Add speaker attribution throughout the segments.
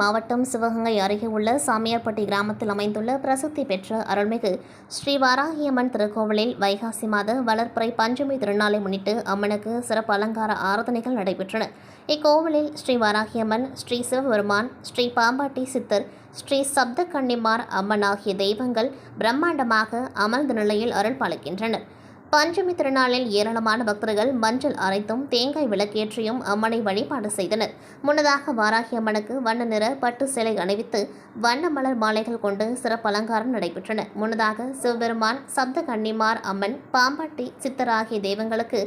Speaker 1: மாவட்டம் சிவகங்கை அருகே உள்ள சாமியார்பட்டி கிராமத்தில் அமைந்துள்ள பிரசித்தி பெற்ற அருள்மிகு ஸ்ரீ வாராகியம்மன் திருக்கோவிலில் வைகாசி மாத வளர்ப்புறை பஞ்சமி திருநாளை முன்னிட்டு அம்மனுக்கு சிறப்பு அலங்கார ஆராதனைகள் நடைபெற்றன. இக்கோவிலில் ஸ்ரீ வாராகியம்மன் ஸ்ரீ சிவபெருமான் ஸ்ரீ பாம்பாட்டி சித்தர் ஸ்ரீ சப்த கன்னிமார் அம்மன் ஆகிய தெய்வங்கள் பிரம்மாண்டமாக அமர்ந்த நிலையில் அருள் பாலிக்கின்றனர். பஞ்சமி திருநாளில் ஏராளமான பக்தர்கள் மஞ்சள் அரைத்தும் தேங்காய் விளக்கேற்றியும் அம்மனை வழிபாடு செய்தனர். முன்னதாக வாராகி அம்மனுக்கு வண்ண நிற பட்டு சிலை அணிவித்து வண்ண மலர் மாலைகள் கொண்டு சிறப்பு அலங்காரம் நடைபெற்றன. முன்னதாக சிவபெருமான் சப்த கன்னிமார் அம்மன் பாம்பாட்டி சித்தர் ஆகிய தெய்வங்களுக்கு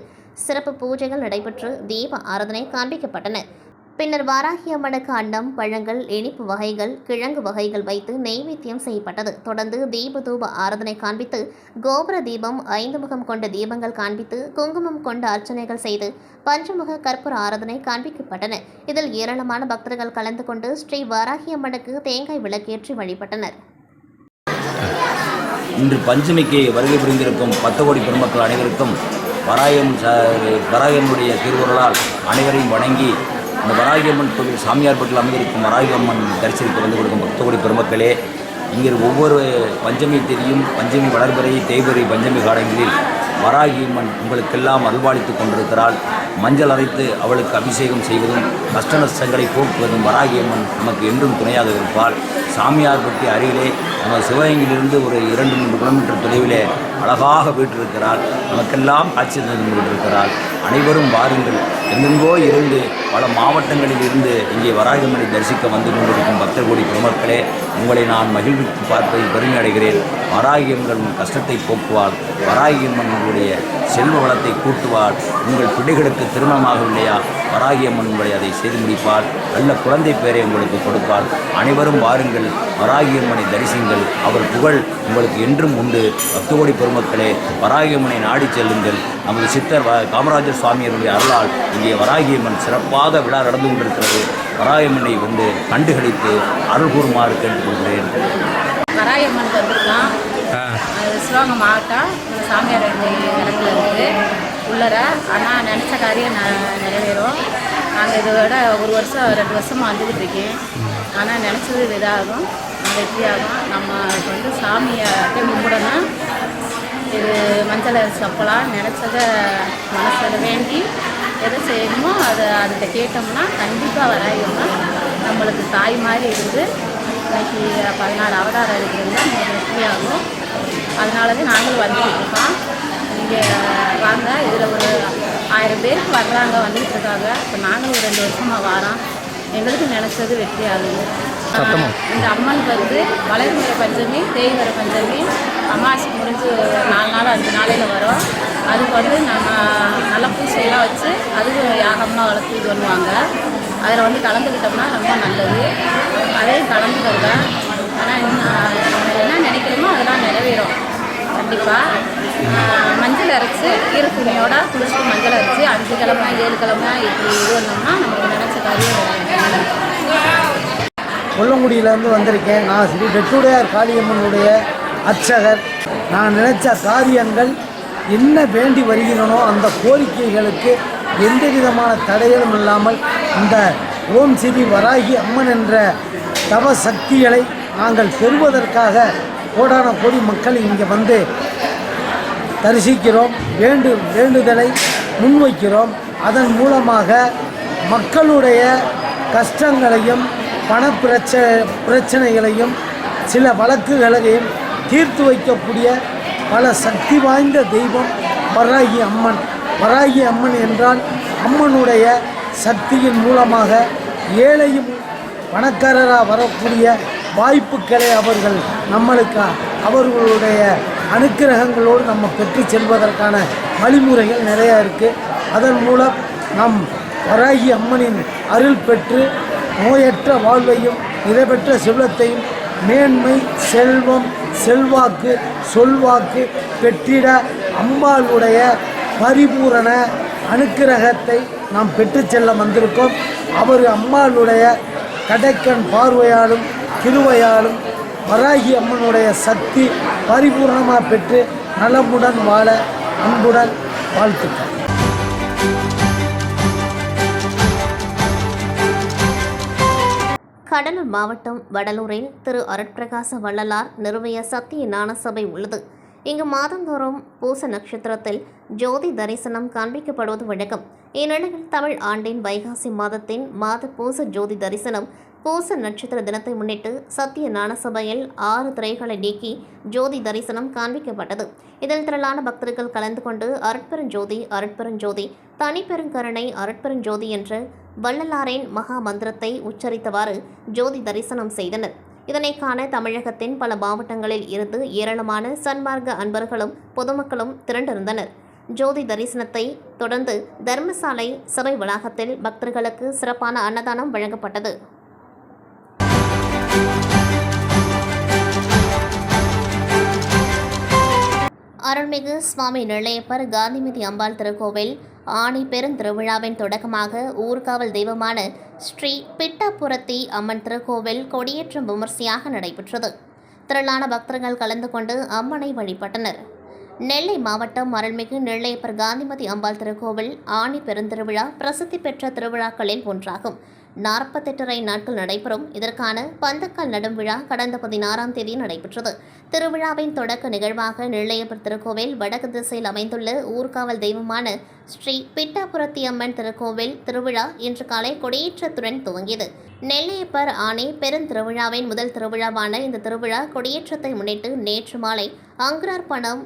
Speaker 1: சிறப்பு பூஜைகள் நடைபெற்று தீப ஆராதனை காண்பிக்கப்பட்டன. பின்னர் வாராகி அம்மனுக்கு அன்னம் பழங்கள் இனிப்பு வகைகள் கிழங்கு வகைகள் வைத்து நெய்வேத்தியம் செய்யப்பட்டது. தொடர்ந்து தீப தூப ஆராதனை காண்பித்து கோபுர தீபம் ஐந்து முகம் கொண்ட தீபங்கள் காண்பித்து குங்குமம் கொண்ட அர்ச்சனைகள் செய்து பஞ்சமுக கற்பூர ஆராதனை காண்பிக்கப்பட்டன. இதில் ஏராளமான பக்தர்கள் கலந்து கொண்டு ஸ்ரீ வாராகி அம்மனுக்கு தேங்காய் விளக்கேற்றி வழிபட்டனர்.
Speaker 2: இன்று பஞ்சமிக்கு வருகை புரிந்திருக்கும் பத்து கோடி பெருமக்கள் அனைவருக்கும் வராயம் வராயனுடைய திருவுருளால் அனைவரையும் வணங்கி இந்த வராகியம்மன் கோவில் சாமியார்பட்டில் அமைந்திருக்கும் வராகியம்மன் தரிசனத்துக்கு வந்து கொடுக்கும் பத்து பெருமக்களே இங்கே ஒவ்வொரு பஞ்சமி தெரியும் பஞ்சமி வளர்பறை தேய்பறை பஞ்சமி காலங்களில் வராகியம்மன் உங்களுக்கெல்லாம் அல்வாளித்து கொண்டிருக்கிறாள். மஞ்சள் அரைத்து அவளுக்கு அபிஷேகம் செய்வதும் கஷ்ட நஷ்டங்களை போக்குவதும் வராகியம்மன் நமக்கு என்றும் துணையாக இருப்பாள். சாமியார்பட்டி அருகிலே நம்ம சிவகங்கையிலிருந்து ஒரு இரண்டு மூன்று கிலோமீட்டர் தொலைவிலே அழகாக வீட்டிருக்கிறாள் நமக்கெல்லாம் காட்சி தந்து கொண்டிருக்கிறாள் அனைவரும் வாருங்கள். எங்கெங்கோ இருந்து பல மாவட்டங்களில் இருந்து இங்கே வராகமனை தரிசிக்க வந்து கொண்டிருக்கும் பக்தர் கோடி பெருமக்களே உங்களை நான் மகிழ்வித்து பார்ப்பதில் பெருமை அடைகிறேன் வராகியம்மன் உங்கள் கஷ்டத்தை போக்குவாள். வராகியம்மன் உங்களுடைய செல்வ வளத்தை கூட்டுவாள். உங்கள் பிள்ளைகளுக்கு திருமணமாகவில்லையா வராகியம்மன் உங்களை அதை செய்து முடிப்பாள் நல்ல குழந்தை பேரை உங்களுக்கு கொடுப்பாள் அனைவரும் வாருங்கள். வராகியம்மனை தரிசிங்கள் அவர் புகழ் உங்களுக்கு என்றும் உண்டு. பத்து கோடி பெருமக்களே வராகியம்மனை நாடி செல்லுங்கள். நமது சித்தர் வ- காமராஜர் சுவாமியருடைய அருளால் இங்கே வராகியம்மன் சிறப்பாக விழா நடந்து கொண்டிருக்கிறது. வராகியம்மனை வந்து கண்டுகளித்து அருள் கூறுமாறு கேட்டுக்கொள்கிறேன்.
Speaker 3: அது சிவகங்கை மாவட்டம் சாமியார் இடத்துல இருக்குது உள்ளர. ஆனால் நினச்ச காரியம் ந- நிறைவேறும். நாங்கள் இதை விட ஒரு வருஷம் ரெண்டு வருஷமாக வந்துக்கிட்டு இருக்கேன் ஆனால் நினச்சது இதாகும். வெற்றியாகும் நம்ம வந்து சாமியை கும்பிடணும். இது மஞ்சள் சப்பலாம் நினச்சத மனசில் வேண்டி எதை செய்யணுமோ அதை அதை கேட்டோம்னா கண்டிப்பாக வராயம்னா நம்மளுக்கு தாய் மாதிரி இருந்து இன்னைக்கு பதினாலு அவதாரம் இருக்கிறது நமக்கு வெற்றியாகும் அதனால தான் நாங்களும் வந்துக்கிட்டு இருக்கோம். இங்கே வாங்க இதில் ஒரு ஆயிரம் பேருக்கு வர்றாங்க வந்துக்கிட்டு இருக்காங்க இப்போ நாங்களும் ஒரு ரெண்டு வருஷமாக வரோம். எங்களுக்கு நினச்சது வெற்றி ஆகுது இந்த அம்மனுக்கு வந்து வளர்முறை பஞ்சமி தேய்வர பஞ்சமி அமாவாசை முடிஞ்சு நாலு நாள் அஞ்சு நாளையில் வரும். அதுக்கு வந்து நம்ம நல்ல பூசையெல்லாம் வச்சு அதுவும் யாகமாக வளர்த்து இது பண்ணுவாங்க. அதில் வந்து கலந்துக்கிட்டோம்னா ரொம்ப நல்லது. அதையும் கலந்துக்கிறத ஆனால் என்ன நினைக்கிறோமோ அதெல்லாம் நிறைவேறும். கண்டிப்பாக மஞ்சள் அரைச்சி ஈரத்துணியோட குளிச்சுட்டு மஞ்சள் அரைச்சி அஞ்சு கிழமை ஏழு கிழமை இப்படி இது வந்தோம்னா நமக்கு நினச்ச காரியம்
Speaker 4: கொல்லங்குடியிலேருந்து வந்திருக்கேன். நான் ஸ்ரீ வெட்டுடையார் காளியம்மனுடைய அர்ச்சகர். நான் நினைச்ச காரியங்கள் என்ன வேண்டி வருகிறனோ அந்த கோரிக்கைகளுக்கு எந்த விதமான தடைகளும் இல்லாமல் இந்த ஓம் ஸ்ரீ வராகி அம்மன் என்ற தவ சக்திகளை நாங்கள் பெறுவதற்காக கோடான கோடி மக்கள் இங்கே வந்து தரிசிக்கிறோம் வேண்டு வேண்டுதலை முன்வைக்கிறோம். அதன் மூலமாக மக்களுடைய கஷ்டங்களையும் பண பிரச்ச பிரச்சனைகளையும் சில வழக்குகளையும் தீர்த்து வைக்கக்கூடிய பல சக்தி வாய்ந்த தெய்வம் வராகி அம்மன். வராகி அம்மன் என்றால் அம்மனுடைய சக்தியின் மூலமாக ஏழையும் பணக்காரராக வரக்கூடிய வாய்ப்புகளை அவர்கள் நம்மளுக்கு அவர்களுடைய அனுக்கிரகங்களோடு நம்ம பெற்று செல்வதற்கான வழிமுறைகள் நிறையா இருக்குது அதன் மூலம் நம் வராகி அம்மனின் அருள் பெற்று நோயற்ற வாழ்வையும் நிறைபெற்ற செல்வத்தையும் மேன்மை செல்வம் செல்வாக்கு சொல்வாக்கு பெற்றிட அம்பாளுடைய பரிபூரண அனுக்கிரகத்தை நாம் பெற்றுச் செல்ல வந்திருக்கோம். அவர் அம்மாளுடைய கடைக்கண் பார்வையாலும் கிருவையாலும் வராகி அம்மனுடைய சக்தி பரிபூர்ணமாக பெற்று நலமுடன் வாழ அன்புடன் வாழ்த்துக்கள்.
Speaker 1: கடலூர் மாவட்டம் வடலூரில் திரு அருட்பிரகாச வள்ளலார் நிறுவிய சத்திய ஞானசபை உள்ளது. இங்கு மாதந்தோறும் பூச நட்சத்திரத்தில் ஜோதி தரிசனம் காண்பிக்கப்படுவது வழக்கம். இந்நிலையில் தமிழ் ஆண்டின் வைகாசி மாதத்தின் மாத பூச ஜோதி தரிசனம் பூச நட்சத்திர தினத்தை முன்னிட்டு சத்திய ஞானசபையில் ஆறு திரைகளை நீக்கி ஜோதி தரிசனம் காண்பிக்கப்பட்டது. இதில் திரளான பக்தர்கள் கலந்து கொண்டு அருட்பெருஞ்சோதி அருட்பெருஞ்சோதி தனிப்பெருங்கருணை அருட்பெருஞ்சோதி என்ற வள்ளலாரின் மகா மந்திரத்தை உச்சரித்தவாறு ஜோதி தரிசனம் செய்தனர். இதனை காண தமிழகத்தின் பல மாவட்டங்களில் இருந்து ஏராளமான சன்மார்க்க அன்பர்களும் பொதுமக்களும் திரண்டிருந்தனர். ஜோதி தரிசனத்தை தொடர்ந்து தர்மசாலை சபை வளாகத்தில் பக்தர்களுக்கு சிறப்பான அன்னதானம் வழங்கப்பட்டது. அருள்மிகு சுவாமி நிலையப்பர் காந்திமதி அம்பாள் திருக்கோவில் ஆணி பெருந்திருவிழாவின் தொடக்கமாக ஊர்காவல் தெய்வமான ஸ்ரீ பிட்டாபுரத்தி அம்மன் திருக்கோவில் கொடியேற்றம் விமர்சையாக நடைபெற்றது. திரளான பக்தர்கள் கலந்து கொண்டு அம்மனை வழிபட்டனர். நெல்லை மாவட்டம் அருள்மிகு நெல்லையப்பர் காந்திமதி அம்பாள் திருக்கோவில் ஆணி பெருந்திருவிழா பிரசித்தி பெற்ற திருவிழாக்களில் ஒன்றாகும். நாற்பத்தெட்டரை நாட்கள் நடைபெறும். இதற்கான பந்தக்கால் நடும் விழா கடந்த பதினாறாம் தேதி நடைபெற்றது. திருவிழாவின் தொடக்க நிகழ்வாக நெல்லையப்பர் திருக்கோவில் வடக்கு திசையில் அமைந்துள்ள ஊர்காவல் தெய்வமான ஸ்ரீ பிட்டாபுரத்தி அம்மன் திருக்கோவில் திருவிழா இன்று காலை கொடியேற்றத்துடன் துவங்கியது. நெல்லையப்பர் ஆணை பெருந்திருவிழாவின் முதல் திருவிழாவான இந்த திருவிழா கொடியேற்றத்தை முன்னிட்டு நேற்று மாலை அங்குரார்ப்பணம்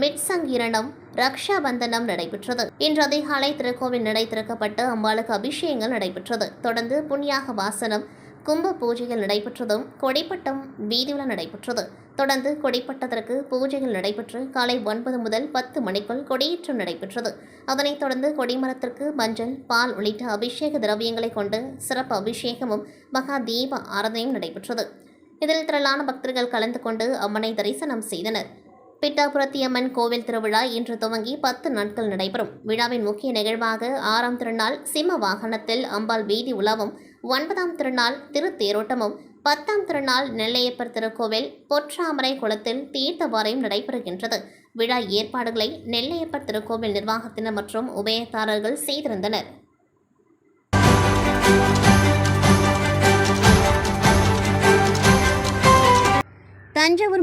Speaker 1: மிட்சங்கீரணம் ரக்ஷா பந்தனம் நடைபெற்றது. இன்று அதிகாலை திருக்கோவில் நடை திறக்கப்பட்டு அம்பாளுக்கு அபிஷேகங்கள் நடைபெற்றது. தொடர்ந்து புண்ணியாக வாசனம் கும்ப பூஜைகள் நடைபெற்றதும் கொடிப்பட்டம் வீதியுலா நடைபெற்றது. தொடர்ந்து கொடிப்பட்டத்திற்கு பூஜைகள் நடைபெற்று காலை ஒன்பது முதல் பத்து மணிக்குள் கொடியேற்றம் நடைபெற்றது. அதனைத் தொடர்ந்து கொடிமரத்திற்கு மஞ்சள் பால் உள்ளிட்ட அபிஷேக திரவியங்களை கொண்டு சிறப்பு அபிஷேகமும் மகா தீப ஆராதனையும் நடைபெற்றது. இதில் திரளான பக்தர்கள் கலந்து கொண்டு அம்மனை தரிசனம் செய்தனர். பிட்டாபுரத்தியம்மன் கோவில் திருவிழா இன்று துவங்கி பத்து நாட்கள் நடைபெறும். விழாவின் முக்கிய நிகழ்வாக ஆறாம் திருநாள் சிம்ம வாகனத்தில் அம்பாள் வீதி உலாவும் ஒன்பதாம் திருநாள் திருத்தேரோட்டமும் பத்தாம் திருநாள் நெல்லையப்பர் திருக்கோவில் பொற்றாமரை குளத்தில் தீர்த்தவாரையும் நடைபெறுகின்றது. விழா ஏற்பாடுகளை நெல்லையப்பர் திருக்கோவில் நிர்வாகத்தினர் மற்றும் உபயதாரர்கள் செய்திருந்தனர்.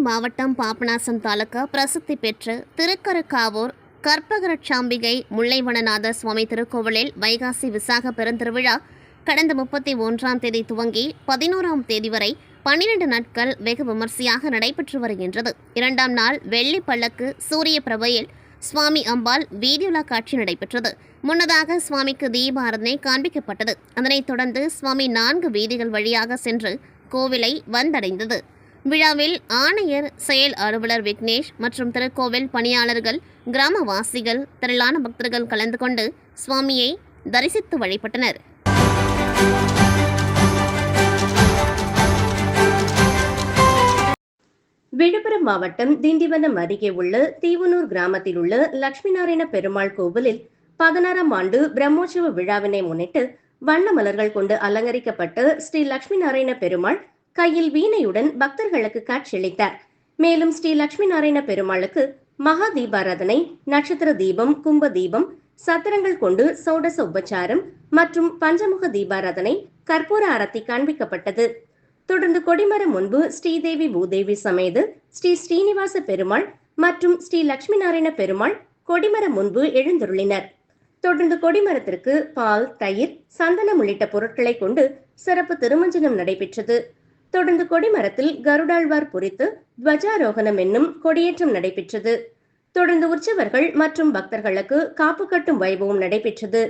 Speaker 1: மாவட்டம் பாபநாசம் தாலுக்கா பிரசித்தி பெற்ற திருக்கருக்காவூர் கற்பகரட்சாம்பிகை முல்லைவனநாத சுவாமி திருக்கோவிலில் வைகாசி விசாக பெருந்திருவிழா கடந்த முப்பத்தி ஒன்றாம் தேதி துவங்கி பதினோராம் தேதி வரை பன்னிரண்டு நாட்கள் வெகு விமர்சையாக நடைபெற்று வருகின்றது. இரண்டாம் நாள் வெள்ளி பல்லக்கு சூரிய பிரபையில் சுவாமி அம்பாள் வீடியோலா காட்சி நடைபெற்றது. முன்னதாக சுவாமிக்கு தீபாரதனை காண்பிக்கப்பட்டது. அதனைத் தொடர்ந்து சுவாமி நான்கு வீதிகள் வழியாக சென்று கோவிலை வந்தடைந்தது. விழாவில் ஆணையர் செயல் அலுவலர் விக்னேஷ் மற்றும் திருக்கோவில் பணியாளர்கள் கிராமவாசிகள் திரளான பக்தர்கள் கலந்து கொண்டு சுவாமியை தரிசித்து வழிபட்டனர்.
Speaker 5: விழுப்புரம் மாவட்டம் திண்டிவனம் அருகே உள்ள தீவனூர் கிராமத்தில் உள்ள லட்சுமி நாராயண பெருமாள் கோவிலில் பதினாறாம் ஆண்டு பிரம்மோற்சவ விழாவினை முன்னிட்டு வண்ண மலர்கள் கொண்டு அலங்கரிக்கப்பட்டு ஸ்ரீ லட்சுமி நாராயண பெருமாள் கையில் வீணையுடன் பக்தர்களுக்கு காட்சியளித்தார். மேலும் ஸ்ரீ லட்சுமி நாராயண பெருமாளுக்கு மகா தீபாராதனை நட்சத்திர தீபம் கும்ப தீபம் சத்திரங்கள் கொண்டு சோடச உபச்சாரம் மற்றும் பஞ்சமுக தீபாராதனை கற்பூர ஆரத்தி காண்பிக்கப்பட்டது. தொடர்ந்து கொடிமரம் முன்பு ஸ்ரீதேவி பூதேவி சமேது ஸ்ரீ ஸ்ரீனிவாச பெருமாள் மற்றும் ஸ்ரீ லட்சுமி நாராயண பெருமாள் கொடிமரம் முன்பு எழுந்தருளினர். தொடர்ந்து கொடிமரத்திற்கு பால் தயிர் சந்தனம் உள்ளிட்ட பொருட்களை கொண்டு சிறப்பு திருமஞ்சனம் நடைபெற்றது. தொடர்ந்து கொடிமரத்தில் கருடாழ்வார் பொறித்து துவஜாரோகணம் என்னும் கொடியேற்றம் நடைபெற்றது. தொடர்ந்து உற்சவர்கள் மற்றும் பக்தர்களுக்கு காப்பு கட்டும் வைபவம் நடைபெற்றது.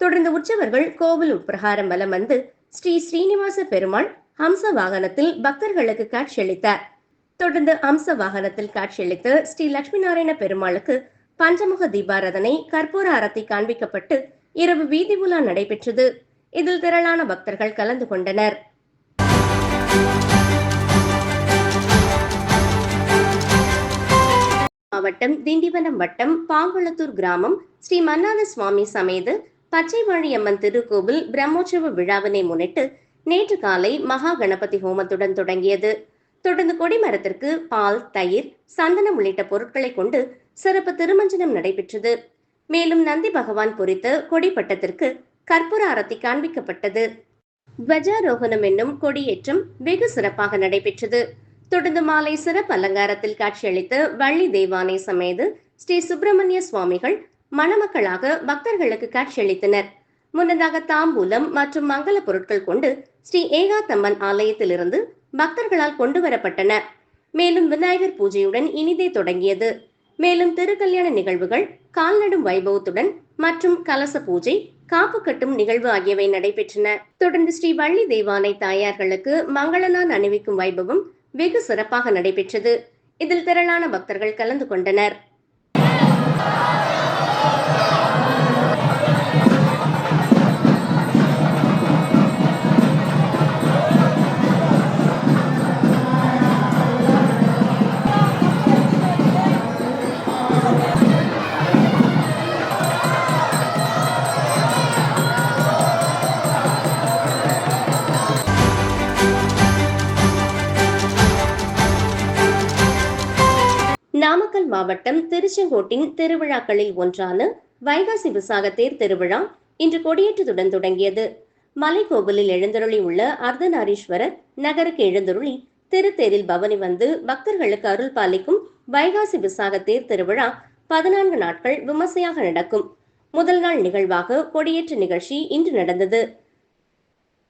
Speaker 5: தொடர்ந்து உற்சவர்கள் கோவில் உட்பிரகாரம் வலம் வந்து ஸ்ரீ ஸ்ரீனிவாச பெருமாள் ஹம்ச வாகனத்தில் பக்தர்களுக்கு காட்சியளித்தார். தொடர்ந்து அம்ச வாகனத்தில் காட்சியளித்த ஸ்ரீ லட்சுமி நாராயண பெருமாளுக்கு பஞ்சமுக தீபாரதனை கற்பூர ஆரத்தி காண்பிக்கப்பட்டு இரவு வீதி உலா நடைபெற்றது. இதில் திரளான பக்தர்கள் கலந்து கொண்டனர். மாவட்டம் திண்டிவனம் வட்டம் பாங்குளத்தூர் கிராமம் ஸ்ரீ மன்னாத சுவாமி சமேத பச்சைவாழியம்மன் திருக்கோவில் பிரம்மோற்சவ விழாவினை முன்னிட்டு நேற்று காலை மகா கணபதி ஹோமத்துடன் தொடங்கியது. தொடர்ந்து கொடிமரத்திற்கு பால் தயிர் சந்தனம் உள்ளிட்ட பொருட்களை கொண்டு சிறப்பு திருமஞ்சனம் நடைபெற்றது. மேலும் நந்தி பகவான் பொறித்த கொடிப்பட்டத்திற்கு கற்பூர அரத்தி காண்பிக்கப்பட்டது. துவஜாரோகணம் என்னும் கொடியேற்றம் வெகு சிறப்பாக நடைபெற்றது. தொடர்ந்து மாலை சிறப்பு அலங்காரத்தில் காட்சியளித்த வள்ளி தெய்வானை சமேது ஸ்ரீ சுப்பிரமணிய சுவாமிகள் மணமக்களாக பக்தர்களுக்கு காட்சியளித்தனர். முன்னதாக தாம்பூலம் மற்றும் மங்கள பொருட்கள் கொண்டு ஸ்ரீ ஏகாத்தம்மன் ஆலயத்திலிருந்து பக்தர்களால் கொண்டு வரப்பட்டன மேலும் விநாயகர் பூஜையுடன் இனிதே தொடங்கியது. மேலும் திருக்கல்யாண நிகழ்வுகள் கால்நடும் வைபவத்துடன் மற்றும் கலச பூஜை காப்பு கட்டும் நிகழ்வு ஆகியவை நடைபெற்றன. தொடர்ந்து ஸ்ரீ வள்ளி தெய்வானை தாயார்களுக்கு மங்களநான் அணிவிக்கும் வைபவம் வெகு சிறப்பாக நடைபெற்றது. இதில் திரளான பக்தர்கள் கலந்து கொண்டனர். திருச்செங்கோட்டின் திருவிழாக்களில் ஒன்றான வைகாசி விசாக தேர் திருவிழா இன்று கொடியேற்றத்துடன் தொடங்கியது. மலைக்கோவிலில் எழுந்தருளி உள்ள அர்த்தநாரீஸ்வரர் நகருக்கு எழுந்தருளி திருத்தேரில் பவனி வந்து பக்தர்களுக்கு அருள் பாலிக்கும் வைகாசி விசாக தேர் திருவிழா பதினான்கு நாட்கள் விமர்சையாக நடக்கும். முதல் நாள் நிகழ்வாக கொடியேற்ற நிகழ்ச்சி இன்று நடந்தது.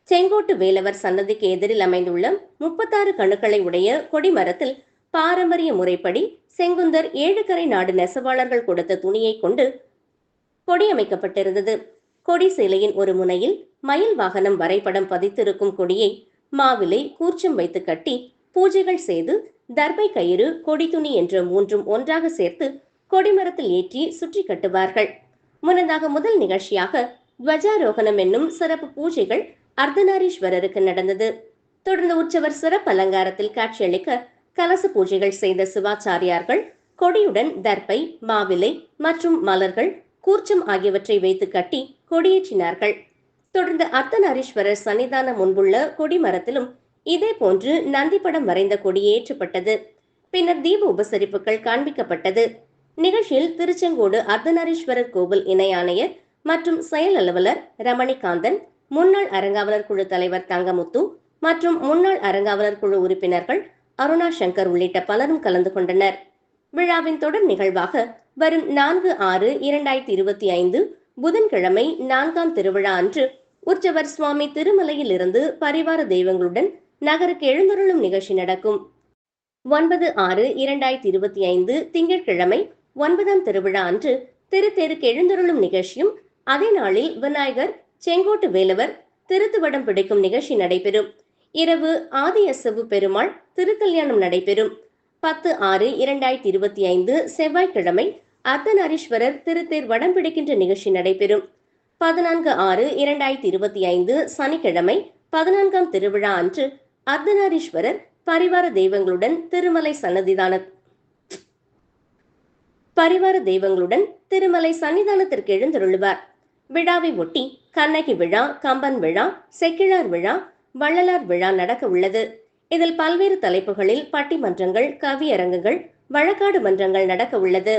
Speaker 5: செங்கோட்டு வேலவர் சன்னதிக்கு எதிரில் அமைந்துள்ள முப்பத்தாறு கணுக்களை உடைய கொடிமரத்தில் பாரம்பரிய முறைப்படி செங்குந்தர் ஏழுக்கரை நாடு நெசவாளர்கள் கொடுத்த துணியை கொண்டு கொடி அமைக்கப்பட்டிருந்தது கொடி சிலையின் ஒரு முனையில் மயில் வாகனம் வரைபடம் பதித்திருக்கும் கொடியை மாவிலை கூர்ச்சம் வைத்து கட்டி பூஜைகள் செய்து தர்பை கயிறு கொடி துணி என்ற மூன்றும் ஒன்றாக சேர்த்து கொடிமரத்தில் ஏற்றி சுற்றி கட்டுவார்கள். முன்னதாக முதல் நிகழ்ச்சியாக துவஜாரோகணம் என்னும் சிறப்பு பூஜைகள் அர்த்தநாரீஸ்வரருக்கு நடந்தது. தொடர்ந்து உற்சவர் சிறப்பு அலங்காரத்தில் காட்சியளிக்க கலச பூஜைகள் செய்த சிவாச்சாரியார்கள் கொடியுடன் தர்பை மாவிலை மற்றும் மலர்கள் கூர்ச்சம் ஆகியவற்றை வைத்து கட்டி கொடியேற்றினார்கள். தொடர்ந்து அர்த்தநாரீஸ்வரர் சன்னிதான முன்புள்ள கொடிமரத்திலும் இதே போன்று நந்தி படம் வரைந்த கொடியேற்றப்பட்டது பின்னர் தீப உபசரிப்புகள் காண்பிக்கப்பட்டது. நிகழ்ச்சியில் திருச்செங்கோடு அர்த்தநாரீஸ்வரர் கோவில் இணை ஆணையர் மற்றும் செயல் அலுவலர் ரமணிகாந்தன் முன்னாள் அரங்காவலர் குழு தலைவர் தங்கமுத்து மற்றும் முன்னாள் அரங்காவலர் குழு உறுப்பினர்கள் அருணா சங்கர் உள்ளிட்ட பலரும் கலந்து கொண்டனர். விழாவின் தொடர் நிகழ்வாக வரும் நான்கு ஆறு இரண்டாயிரத்தி இருபத்தி ஐந்து புதன்கிழமை நான்காம் திருவிழா அன்று உற்சவர் சுவாமி திருமலையில் இருந்து பரிவார தெய்வங்களுடன் நகருக்கு எழுந்தருளும் நிகழ்ச்சி நடக்கும். ஒன்பது ஆறு இரண்டாயிரத்தி இருபத்தி ஐந்து திங்கட்கிழமை ஒன்பதாம் திருவிழா அன்று திருத்தேருக்கு எழுந்தருளும் நிகழ்ச்சியும் அதே நாளில் விநாயகர் செங்கோட்டு வேலவர் திருத்துவடம் பிடிக்கும் நிகழ்ச்சி நடைபெறும். இரவு ஆதியசவு பெருமாள் திருக்கல்யாணம் நடைபெறும். பத்து ஆறு இரண்டாயிரத்தி இருபத்தி ஐந்து செவ்வாய்க்கிழமை அர்த்தநாரீஸ்வரர் திருத்தேர் வடம் பிடிக்கின்ற நிகழ்ச்சி நடைபெறும். பதினான்கு ஆறு இரண்டாயிரத்தி இருபத்தி ஐந்து சனிக்கிழமை பதினான்காம் திருவிழா அன்று அர்த்தநாரீஸ்வரர் பரிவார தெய்வங்களுடன் திருமலை சன்னதிதான பரிவார தெய்வங்களுடன் திருமலை சன்னிதானத்திற்கு எழுந்தருளுவார். விழாவை ஒட்டி கண்ணகி விழா கம்பன் விழா செக்கிழார் விழா வள்ளலார் விழா நடக்க உள்ளது. இதில் பல்வேறு தலைப்புகளில் பட்டிமன்றங்கள் கவியரங்குகள் வழக்காடு மன்றங்கள் நடக்க உள்ளது.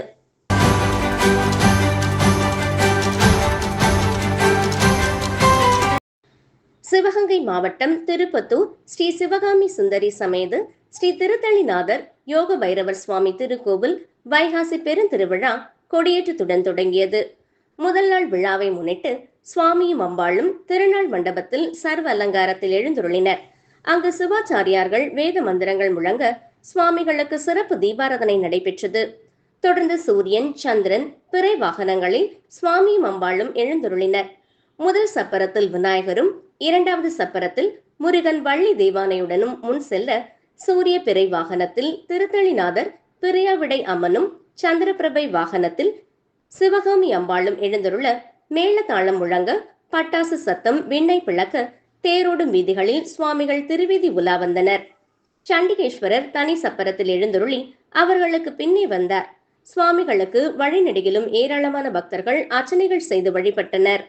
Speaker 5: சிவகங்கை மாவட்டம் திருப்பத்தூர் ஸ்ரீ சிவகாமி சுந்தரி சமேத ஸ்ரீ திருத்தளிநாதர் யோக பைரவர் சுவாமி திருக்கோவில் வைகாசி பெருந்திருவிழா கொடியேற்றத்துடன் தொடங்கியது. முதல் நாள் விழாவை முன்னிட்டு சுவாமியும் அம்பாளும் திருநாள் மண்டபத்தில் சர்வ அலங்காரத்தில் எழுந்துருளினர். அங்கு சிவாச்சாரியார்கள் வேத மந்திரங்கள் முழங்க சுவாமிகளுக்கு சிறப்பு தீபாராதனை நடைபெற்றது. தொடர்ந்து சூரியன் சந்திரன் பிறை வாகனங்களில் சுவாமியும் அம்பாளும் எழுந்துருளினர். முதல் சப்பரத்தில் விநாயகரும் இரண்டாவது சப்பரத்தில் முருகன் வள்ளி தேவானையுடனும் முன் செல்ல சூரிய பிறை வாகனத்தில் திருத்தளிநாதர் பிரியாவிடை அம்மனும் சந்திரபிரபை வாகனத்தில் சிவகாமி அம்பாளும் எழுந்தருள மேளதாளம் முழங்க பட்டாசு சத்தம் விண்ணை பிளக்க தேரோடும் வீதிகளில் சுவாமிகள் திருவீதி உலா வந்தனர். சண்டிகேஸ்வரர் தனி சப்பரத்தில் எழுந்தருளி அவர்களுக்கு பின்னே வந்தார். சுவாமிகளுக்கு வழிநெடுகிலும் ஏராளமான பக்தர்கள் அர்ச்சனைகள் செய்து வழிபட்டனர்.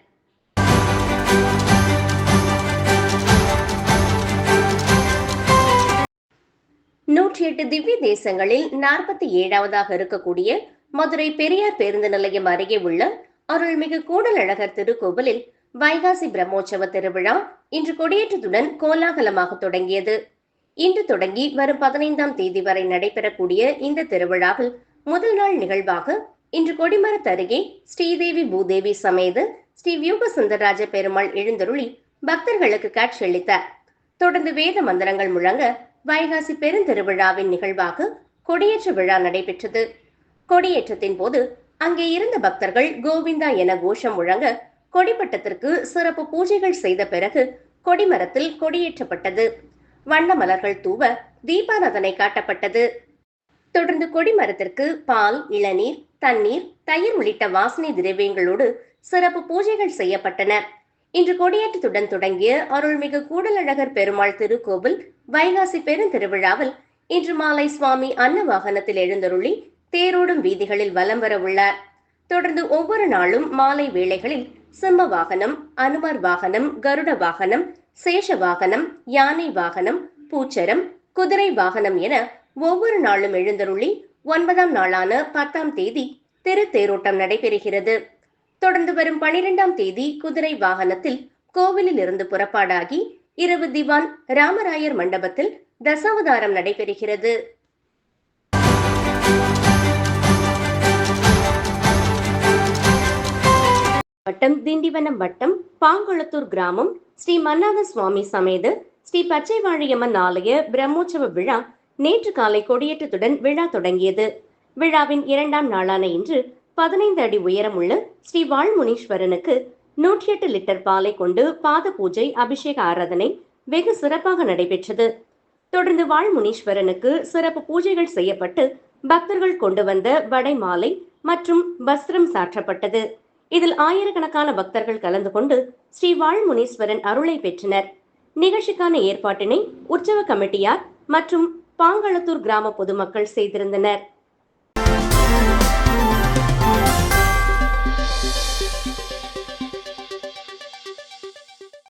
Speaker 5: நூற்றி எட்டு திவ்ய தேசங்களில் நாற்பத்தி ஏழாவதாக இருக்கக்கூடிய மதுரை பெரியார் பேருந்து நிலையம் அருகே உள்ள அருள்மிகு கூடலழகர் திருக்கோவிலில் வைகாசி பிரம்மோற்சவ திருவிழா இன்று கொடியேற்றத்துடன் கோலாகலமாக தொடங்கியது. இன்று தொடங்கி வரும் பதினைந்தாம் தேதி வரை நடைபெறக்கூடிய இந்த திருவிழாவில் முதல் நாள் நிகழ்வாக இன்று கொடிமரத்து அருகே ஸ்ரீதேவி பூதேவி சமேத ஸ்ரீ வியூக சுந்தரராஜ பெருமாள் எழுந்தருளி பக்தர்களுக்கு காட்சியளித்தார் தொடர்ந்து வேத மந்திரங்கள் முழங்க வைகாசி பெருந்திருவிழாவின் நிகழ்வாக கொடியேற்ற விழா நடைபெற்றது. கொடியேற்றத்தின் போது அங்கே இருந்த பக்தர்கள் கோவிந்தா என கோஷம் முழங்க கொடிப்பட்டத்திற்கு சிறப்பு பூஜைகள் செய்த பிறகு கொடிமரத்தில் கொடியேற்றப்பட்டது. வண்ண மலர்கள் தூவ தீபாராதனை காட்டப்பட்டது. தொடர்ந்து கொடிமரத்திற்கு பால் இளநீர் தண்ணீர் தயிர் உள்ளிட்ட வாசனை திரவியங்களோடு சிறப்பு பூஜைகள் செய்யப்பட்டன. இன்று கொடியேற்றத்துடன் தொடங்கிய அருள்மிகு கூடலழகர் பெருமாள் திருக்கோவில் வைகாசி பெருந்திருவிழாவில் இன்று மாலை சுவாமி அன்ன வாகனத்தில் எழுந்தருளி தேரோடும் வீதிகளில் வலம் வர உள்ளார். தொடர்ந்து ஒவ்வொரு நாளும் மாலை வேளைகளில் சிம்ம வாகனம் அனுமர் வாகனம் கருட வாகனம் சேஷ வாகனம் யானை வாகனம் பூச்சரம் குதிரை வாகனம் என ஒவ்வொரு நாளும் எழுந்தருளி ஒன்பதாம் நாளான பத்தாம் தேதி திரு தேரோட்டம் நடைபெறுகிறது. தொடர்ந்து வரும் பனிரெண்டாம் தேதி குதிரை வாகனத்தில் கோவிலில் இருந்து புறப்பாடாகி இரவு திவான் ராமராயர் மண்டபத்தில் தசாவதாரம் நடைபெறுகிறது. வட்டம் திண்டிவனம் வட்டம் பாங்குளத்தூர் கிராமம் ஸ்ரீ மன்னாத சுவாமி சமேத ஸ்ரீ பச்சைவாழியம்மன் ஆலய பிரம்மோற்சவ விழா நேற்று காலை கொடியேற்றத்துடன் விழா தொடங்கியது. விழாவின் இரண்டாம் நாளான இன்று பதினைந்து அடி உயரமுள்ள ஸ்ரீ வாழ்முனீஸ்வரனுக்கு நூற்றி எட்டு லிட்டர் பாலை கொண்டு பாத பூஜை அபிஷேக ஆராதனை வெகு சிறப்பாக நடைபெற்றது. தொடர்ந்து வாழ்முனீஸ்வரனுக்கு சிறப்பு பூஜைகள் செய்யப்பட்டு பக்தர்கள் கொண்டு வந்த வடை மாலை மற்றும் வஸ்திரம் சாற்றப்பட்டது. இதில் ஆயிரக்கணக்கான பக்தர்கள் கலந்து கொண்டு ஸ்ரீ வாழ்முனீஸ்வரன் அருளை பெற்றனர். நிகழ்ச்சிக்கான ஏற்பாட்டினை உற்சவ கமிட்டியார் மற்றும் பாங்களத்தூர் கிராம பொதுமக்கள் செய்திருந்தனர்.